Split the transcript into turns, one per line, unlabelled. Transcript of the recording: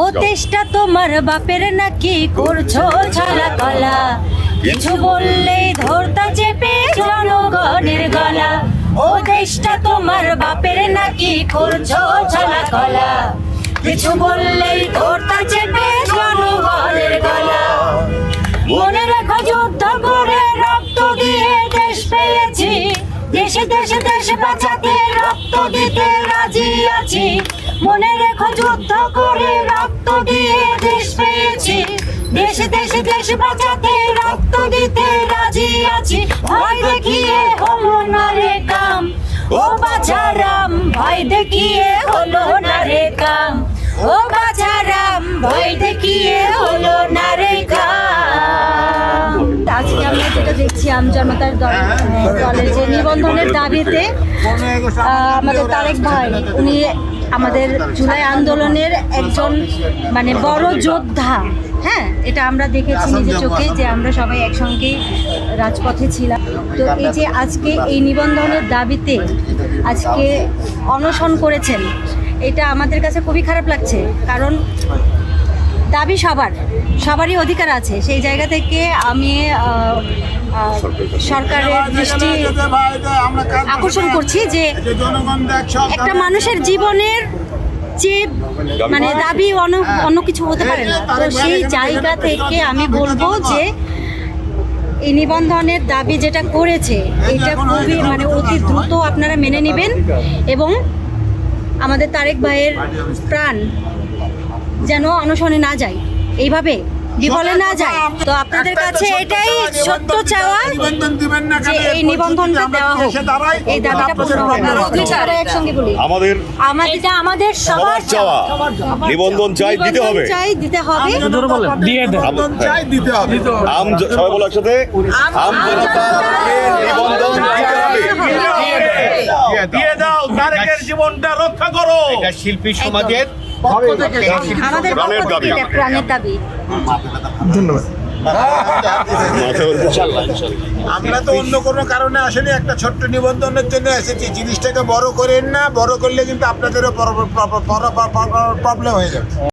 ও দেশটা তোমার বাপের নাকি করছ ছালা কলা কিছু বললেই ধরতা চেপে জনগণের গলা। ও দেশটা তোমার বাপের নাকি করছ ছালা কলা কিছু বললেই ধরতা চেপে জনগণের গলা। মনে রেখো যুদ্ধ করে রক্ত দিয়ে দেশ পেয়েছি। দেশে দেশে দেশ বাঁচাতে রক্ত দিতে রাজি আছি। মনে রেখো যুদ্ধ করে রক্ত দিয়ে দেশ পেয়েছি। দেশে দেশে দেশ বাঁচাতে রক্ত দিতে রাজি আছি। ভয় দেখিয়ে হলো না রে কাম। ও বাছারাম ভয় দেখিয়ে হলো না রে কাম। ও বাছারাম ভয় দেখিয়ে হলো না রে কাম। আজকে আমরা যেটা দেখছি আমজনতার দল দলের যে নিবন্ধনের দাবিতে আমাদের তারেক ভাই উনি আমাদের জুলাই আন্দোলনের একজন মানে বড় যোদ্ধা। হ্যাঁ এটা আমরা দেখেছি নিজের চোখে যে আমরা সবাই একসঙ্গেই রাজপথে ছিলাম। তো এই যে আজকে এই নিবন্ধনের দাবিতে আজকে অনশন করেছেন, এটা আমাদের কাছে খুবই খারাপ লাগছে। কারণ দাবি সবার, সবারই অধিকার আছে। সেই জায়গা থেকে আমি সরকারের দৃষ্টি আকর্ষণ করছি যে একটা মানুষের জীবনের মানে দাবি অন্য অন্য কিছু হতে পারে তো সেই জায়গা থেকে আমি বলব যে এই নিবন্ধনের দাবি যেটা করেছে, এটা খুবই মানে অতি দ্রুত আপনারা মেনে নেবেন এবং আমাদের তারেক ভাইয়ের প্রাণ যেন অনশনে না যায়। এইভাবে বিফলে না যায় তো আপনাদের কাছে এটাই সত্য চাওয়া যে এই নিবন্ধনটা দেওয়া হোক এই দাবিটা পূর্ণ হবে। একসঙ্গে বলি।
আমাদের
আমাদের এটা আমাদের
সবার চাওয়া। নিবন্ধন চাই দিতে হবে।
চাই দিতে হবে।
দিয়ে দেন।
আম- হ্যাঁ। আম সবাই বলো একসাথে। আম জনতাকে নিবন্ধন দিতে হবে।
দিয়ে দাও। তারেকের জীবনটা রক্ষা করো।
এটা শিল্পী সমাজের
আমাদের পক্ষ থেকে প্রাণের দাবি।
আমরা তো অন্য কোনো কারণে আসেনি একটা ছোট্ট নিবন্ধনের জন্য এসেছি। জিনিসটাকে বড় করেন না বড় করলে কিন্তু আপনাদেরও প্রবলেম হয়ে যাবে।